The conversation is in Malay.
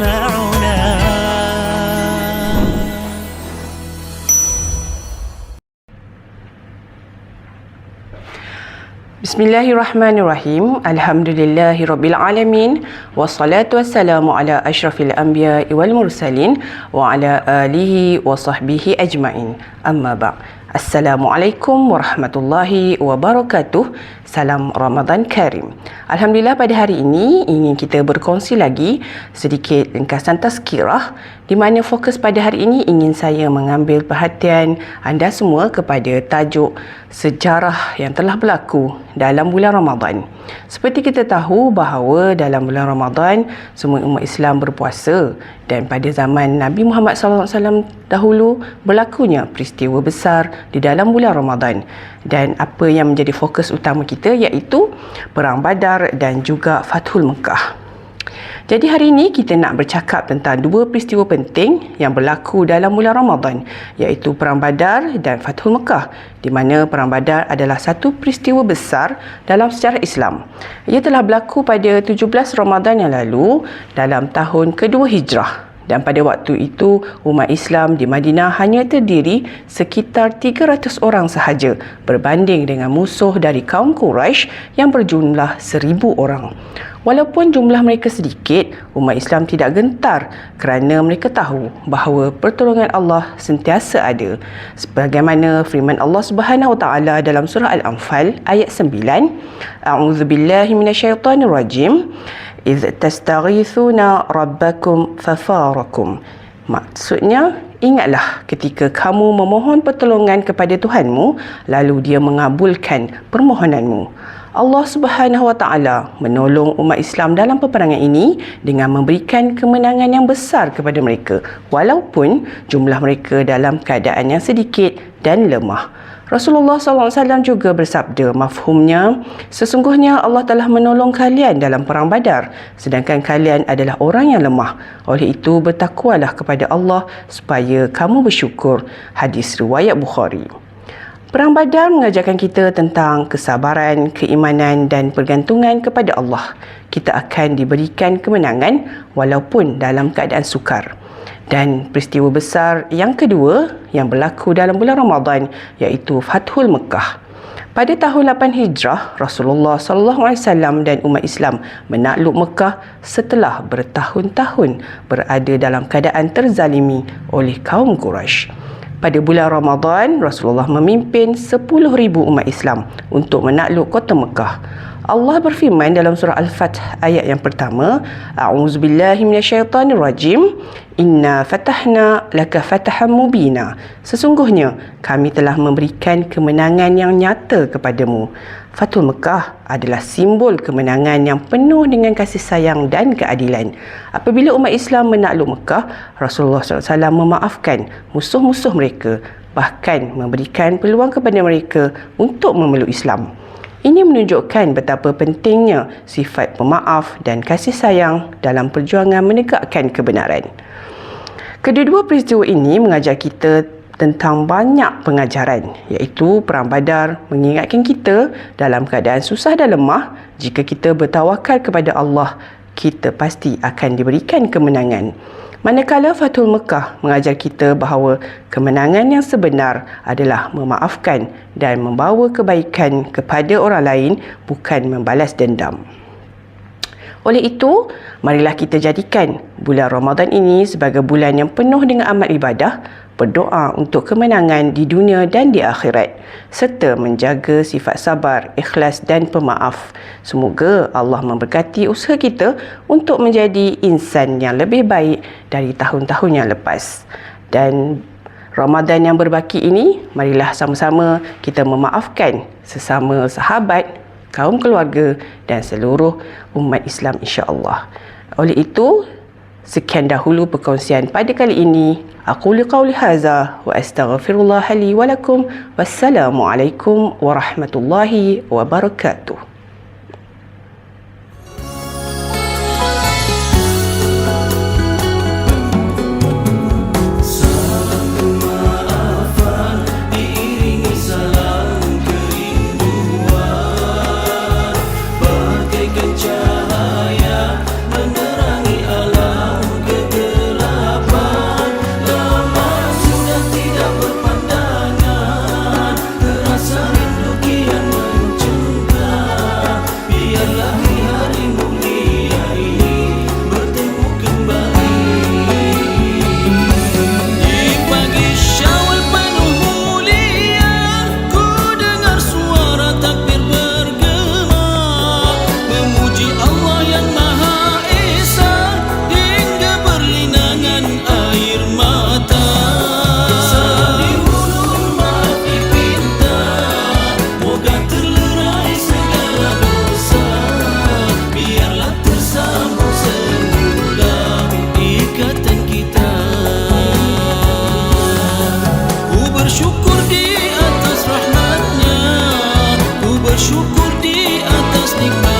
معنا. بسم الله الرحمن الرحيم. الحمد لله رب العالمين والصلاة والسلام على أشرف الأنبياء والمرسلين وعلى آله وصحبه أجمعين. أما بعد Assalamualaikum warahmatullahi wabarakatuh. Salam Ramadan Karim. Alhamdulillah pada hari ini ingin kita berkongsi lagi sedikit ringkasan tazkirah di mana fokus pada hari ini ingin saya mengambil perhatian anda semua kepada tajuk sejarah yang telah berlaku dalam bulan Ramadan. Seperti kita tahu bahawa dalam bulan Ramadan semua umat Islam berpuasa dan pada zaman Nabi Muhammad SAW dahulu berlakunya peristiwa besar di dalam bulan Ramadan dan apa yang menjadi fokus utama kita iaitu Perang Badar dan juga Fathul Mekah. Jadi hari ini kita nak bercakap tentang dua peristiwa penting yang berlaku dalam bulan Ramadan iaitu Perang Badar dan Fathul Mekah di mana Perang Badar adalah satu peristiwa besar dalam sejarah Islam. Ia telah berlaku pada 17 Ramadan yang lalu dalam tahun kedua Hijrah dan pada waktu itu umat Islam di Madinah hanya terdiri sekitar 300 orang sahaja berbanding dengan musuh dari kaum Quraisy yang berjumlah 1000 orang. Walaupun jumlah mereka sedikit, umat Islam tidak gentar kerana mereka tahu bahawa pertolongan Allah sentiasa ada. Sebagaimana firman Allah Subhanahu taala dalam surah Al-Anfal ayat 9, A'udzubillahi minasyaitonirrajim. إذ tastaghithuna rabbakum fafarakum maksudnya ingatlah ketika kamu memohon pertolongan kepada Tuhanmu lalu dia mengabulkan permohonanmu. Allah Subhanahu Wa Taala menolong umat Islam dalam peperangan ini dengan memberikan kemenangan yang besar kepada mereka walaupun jumlah mereka dalam keadaan yang sedikit dan lemah. Rasulullah SAW juga bersabda mafhumnya sesungguhnya Allah telah menolong kalian dalam perang badar sedangkan kalian adalah orang yang lemah oleh itu bertakwalah kepada Allah supaya kamu bersyukur hadis riwayat Bukhari Perang Badar mengajarkan kita tentang kesabaran, keimanan dan pergantungan kepada Allah. Kita akan diberikan kemenangan walaupun dalam keadaan sukar. Dan peristiwa besar yang kedua yang berlaku dalam bulan Ramadan iaitu Fathul Mekah. Pada tahun 8 Hijrah, Rasulullah wasallam dan umat Islam menakluk Mekah setelah bertahun-tahun berada dalam keadaan terzalimi oleh kaum Quraisy. Pada bulan Ramadan, Rasulullah memimpin 10,000 umat Islam untuk menakluk kota Mekah. Allah berfirman dalam surah Al-Fath ayat yang pertama, A'udzubillahi minasyaitonirrajim. Inna fatahna laka fatahan mubina. Sesungguhnya kami telah memberikan kemenangan yang nyata kepadamu. Fatul Mekah adalah simbol kemenangan yang penuh dengan kasih sayang dan keadilan. Apabila umat Islam menakluk Mekah, Rasulullah SAW memaafkan musuh-musuh mereka bahkan memberikan peluang kepada mereka untuk memeluk Islam. Ini menunjukkan betapa pentingnya sifat pemaaf dan kasih sayang dalam perjuangan menegakkan kebenaran. Kedua-dua peristiwa ini mengajar kita tentang banyak pengajaran iaitu Perang Badar mengingatkan kita dalam keadaan susah dan lemah jika kita bertawakal kepada Allah kita pasti akan diberikan kemenangan. Manakala Fatul Mekah mengajar kita bahawa kemenangan yang sebenar adalah memaafkan dan membawa kebaikan kepada orang lain bukan membalas dendam. Oleh itu, marilah kita jadikan bulan Ramadan ini sebagai bulan yang penuh dengan amal ibadah berdoa untuk kemenangan di dunia dan di akhirat serta menjaga sifat sabar, ikhlas dan pemaaf. Semoga Allah memberkati usaha kita untuk menjadi insan yang lebih baik dari tahun-tahun yang lepas. Dan Ramadan yang berbaki ini, marilah sama-sama kita memaafkan sesama sahabat, kaum keluarga dan seluruh umat Islam insya-Allah. Oleh itu, Sekian dahulu perkongsian pada kali ini. Aku liqauli haza wa astaghfirullah li wa lakum. Wassalamualaikum warahmatullahi wabarakatuh. gugur di atas nikmat